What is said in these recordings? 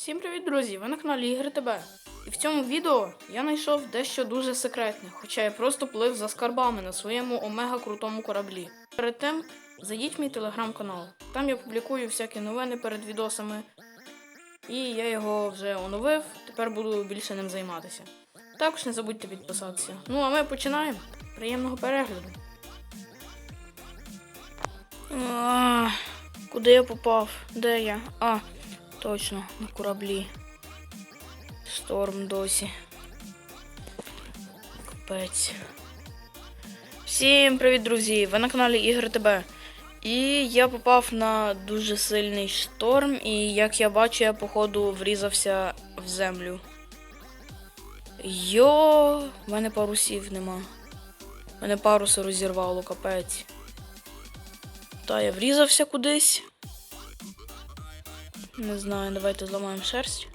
Всім привіт, друзі! Ви на каналі Ігри ТБ. І в цьому відео я знайшов дещо дуже секретне, хоча я просто плив за скарбами на своєму омега крутому кораблі. Перед тим зайдіть в мій телеграм-канал. Там я публікую всякі новини перед відосами. І я його вже оновив, тепер буду більше ним займатися. Також не забудьте підписатися. Ну а ми починаємо. Приємного перегляду. А, куди я попав? Де я? А, точно, на кораблі. Шторм досі. Капець. Всім привіт, друзі! Ви на каналі Ігри ТБ. І я попав на дуже сильний шторм, і як я бачу, я походу врізався в землю. Йо, в мене парусів нема. Мене паруси розірвало, капець. Та я врізався кудись. Не знаю, давайте зламаємо шерсть.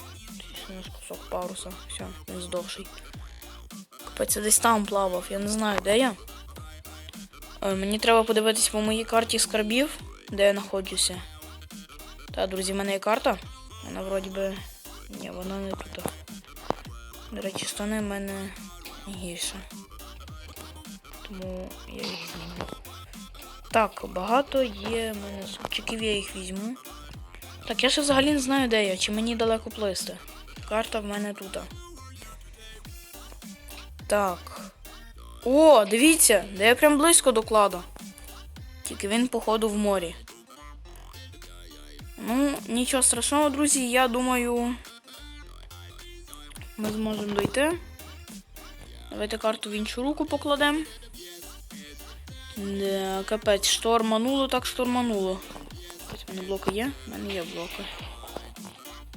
Ще у нас кусок паруса. Все, він здохший. Капець, десь там плавав, я не знаю, де я. Е, Мені треба подивитись по моїй карті скарбів, де я знаходжуся. Та, друзі, в мене є карта. Вона вроді би. Ні, вона не тут. До речі, стане в мене гірше. Тому я їх зніму. Так, багато є в мене супчиків, я їх візьму. Так, я ще взагалі не знаю, де я, чи мені далеко плисти. Карта в мене тут. Так. О, дивіться, де я прям близько до кладу. Тільки він, походу, в морі. Ну, нічого страшного, друзі, я думаю. Ми зможемо дойти. Давайте карту в іншу руку покладемо. Капець, штормануло, так штормануло. Мене блоки є? У мене є блоки.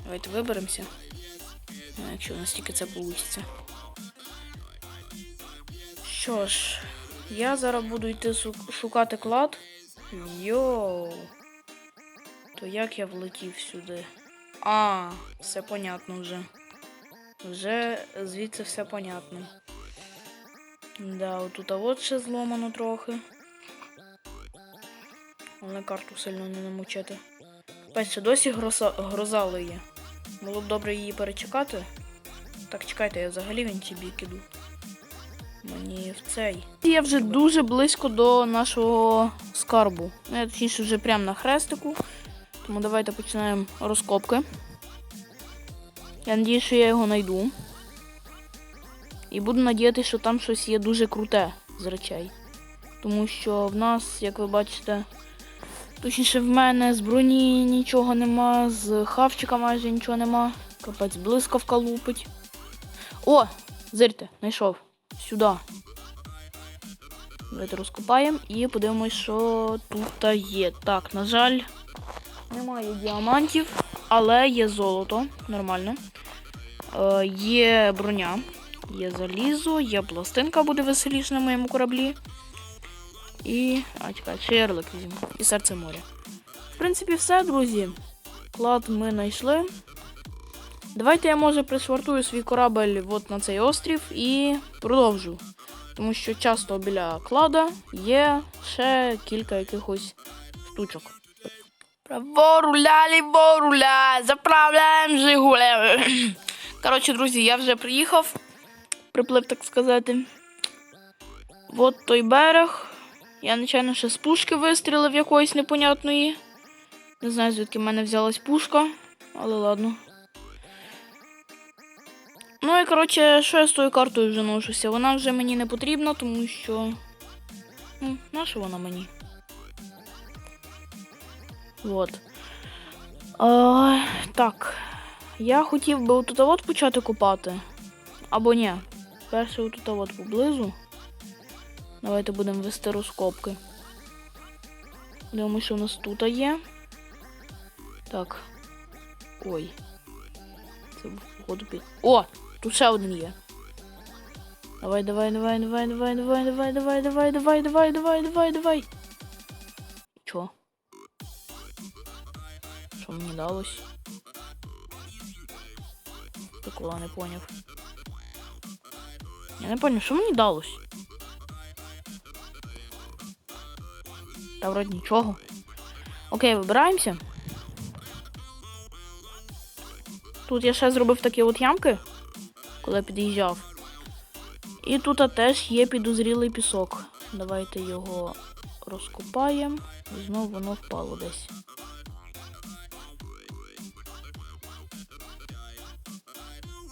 Давайте виберемося. Ну, якщо у нас тільки це вийде. Що ж, я зараз буду йти шукати клад. Йоу. То як я влетів сюди? А, все понятно вже. Вже звідси все понятно. Да, отут а от ще зломано трохи. Але карту сильно не намучити. Капець, досі гроза, гроза лиє. Було б добре її перечекати. Так, чекайте, я взагалі в інші бік іду. Мені в цей. Я вже дуже близько до нашого скарбу. Я точніше вже прямо на хрестику. Тому давайте починаємо розкопки. Я надію, що я його знайду. І буду надіятися, що там щось є дуже круте з речей. Тому що в нас, як ви бачите, точніше в мене з броні нічого нема, з хавчика майже нічого нема. Капець блискавка лупить. О! Зирте, знайшов. Сюди. Давайте розкопаємо і подивимось, що тут є. Так, на жаль, немає діамантів, але є золото. Нормально. Е, є броня. Є залізо, є пластинка буде веселіше на моєму кораблі. І. А, чекай, ще візьму. І серце моря. В принципі, все, друзі. Клад ми знайшли. Давайте я, може, пришвартую свій корабель от на цей острів і продовжу. Тому що часто біля клада є ще кілька якихось штучок. Право руля, ліво руля, заправляємо Жигулем. Коротше, друзі, я вже приїхав приплив, так сказати. От той берег. Я, звичайно, ще з пушки вистрілив якоїсь непонятної. Не знаю, звідки в мене взялась пушка, але ладно. Ну і коротше, що я з тою картою вже ношуся? Вона вже мені не потрібна, тому що. Ну, наша вона мені? От. А, так. Я хотів би отут от почати копати. Або ні. Перше отут от поблизу. Давайте будемо вести розкопки. Дивимося, що у нас тут є. Так. Ой. Це походу під. О! Тут ще один є. Давай, давай, давай, давай, давай, давай, давай, давай, давай, давай, давай, давай, давай, давай. Чо? Що мені далось? Прикола не поняв. Я не понял, що мені далось? Та вроді нічого. Окей, вибираємося. Тут я ще зробив такі от ямки, коли під'їжджав. І тут теж є підозрілий пісок. Давайте його розкопаємо. Знову воно впало десь.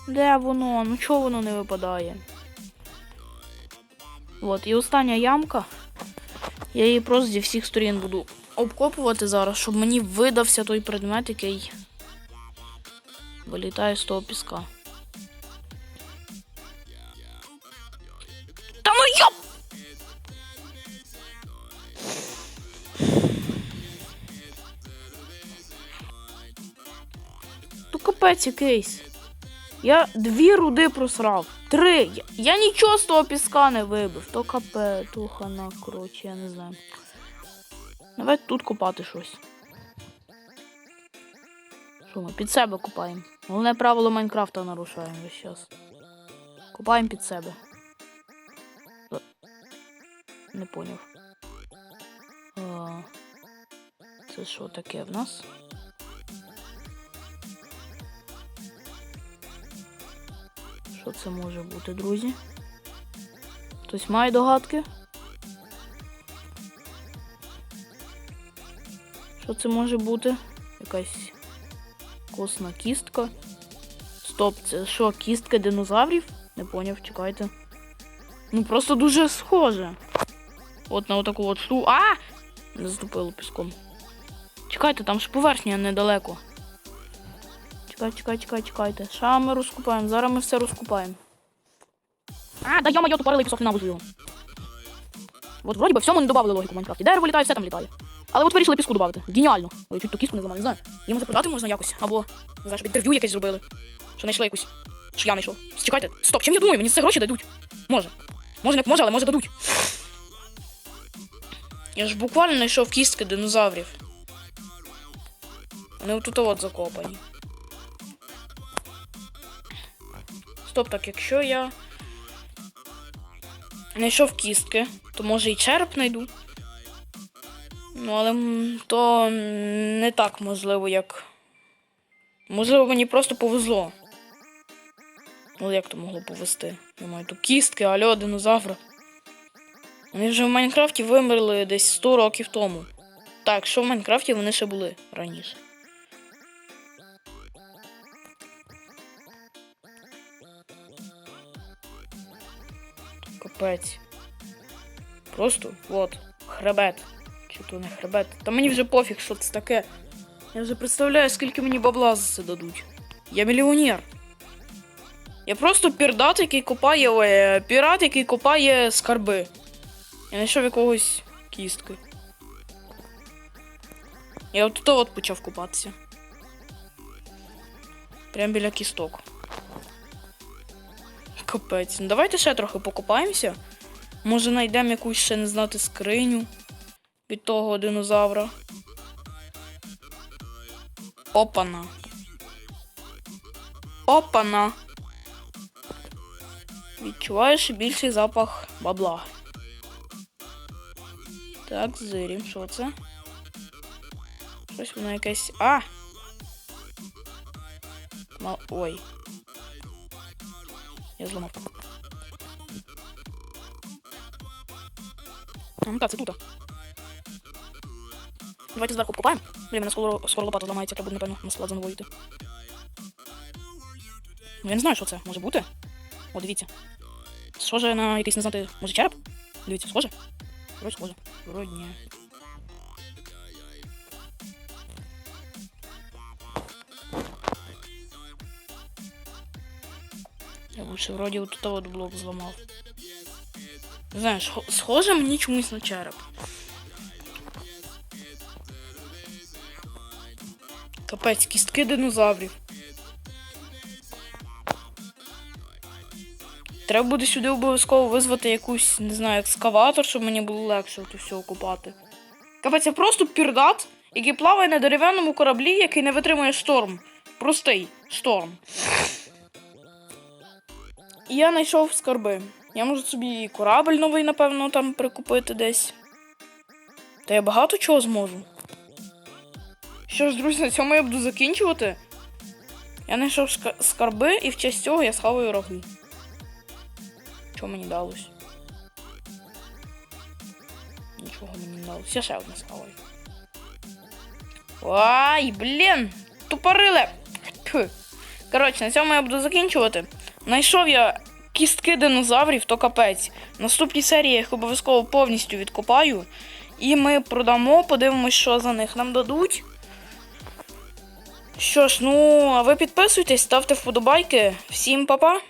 Де воно? Ну чого воно не випадає? От, і остання ямка. Я її просто зі всіх сторін буду обкопувати зараз, щоб мені видався той предмет, який вилітає з того піска. Та ну йоп! То капець якийсь. Я дві руди просрав. Три. Я, я нічого з того піска не вибив. То капе, то коротше, я не знаю. Давай тут копати щось. Що ми під себе копаємо? Головне правило Майнкрафта нарушаємо весь час. Копаємо під себе. Не поняв. Це що таке в нас? Що це може бути, друзі? Хтось має догадки? Що це може бути? Якась косна кістка. Стоп, це що, кістка динозаврів? Не поняв, чекайте. Ну просто дуже схоже. От на отаку от шту. А! Не заступило піском. Чекайте, там ж поверхня недалеко. Чекай, чекай, чекай, чекайте. Ша ми розкупаємо. Зараз ми все розкупаємо. А, да йо-моє, тупорилий пісок ненавиджу його. От вроді би всьому не додали логіку в Майнкрафті. Дерево літає, все там літає. Але от вирішили піску додати. Геніально. Ой, чуть ту кістку не зламав, не знаю. Їм запитати можна якось. Або, не знаю, щоб інтерв'ю якесь зробили. Що знайшли якусь. Що я знайшов. Чекайте, стоп, чим я думаю, мені це гроші дадуть. Може. Може, не може, але може дадуть. Я ж буквально знайшов кістки динозаврів. Вони отут от закопані. Стоп, так, якщо я знайшов кістки, то може і череп знайду. Ну, але то не так можливо, як. Можливо, мені просто повезло. Ну, як то могло повезти? Я маю тут кістки, альо, динозавра. Вони вже в Майнкрафті вимерли десь 100 років тому. Так, що в Майнкрафті вони ще були раніше. Капець. Просто от, хребет. Чи то не хребет. Та мені вже пофіг, що це таке. Я вже представляю, скільки мені бабла за це дадуть. Я мільйонер. Я просто пірдат, який копає. Е, пірат, який копає скарби. Я знайшов якогось кістки. Я от тут от почав купатися. Прям біля кісток. Капець. Ну давайте ще трохи покопаємося. Може знайдемо якусь ще не знати скриню від того динозавра. Опана. Опана. Відчуваєш більший запах бабла. Так, зирім, що це? Щось воно якесь. А! Ой. Я зламав. А, ну так, це тут. Давайте зверху покупаємо. Блін, мене скоро, скоро лопата зламається, треба напевно, на склад заново. Ну, я не знаю, що це може бути. О, дивіться. Схоже на якийсь, не знати, може череп? Дивіться, схоже? Вроді схоже. Вроді ні. Я лучше вроді от тут от блок зламав. Схо- схоже мені чомусь на череп. Капець, кістки динозаврів. Треба буде сюди обов'язково визвати якусь, не знаю, екскаватор, щоб мені було легше от все окупати. Капець, це просто пірдат, який плаває на дерев'яному кораблі, який не витримує шторм. Простий шторм. І я знайшов скарби. Я можу собі і корабль новий, напевно, там прикупити десь. Та я багато чого зможу. Що ж, друзі, на цьому я буду закінчувати. Я знайшов скарби і в честь цього я схаваю роги. Що мені далось? Нічого мені не далось. Я ще одне схаваю. Ай, блін! Тупориле! Коротше, на цьому я буду закінчувати. Знайшов я кістки динозаврів, то капець. В наступній серії я їх обов'язково повністю відкопаю. І ми продамо, подивимось, що за них нам дадуть. Що ж, ну, а ви підписуйтесь, ставте вподобайки. Всім па-па!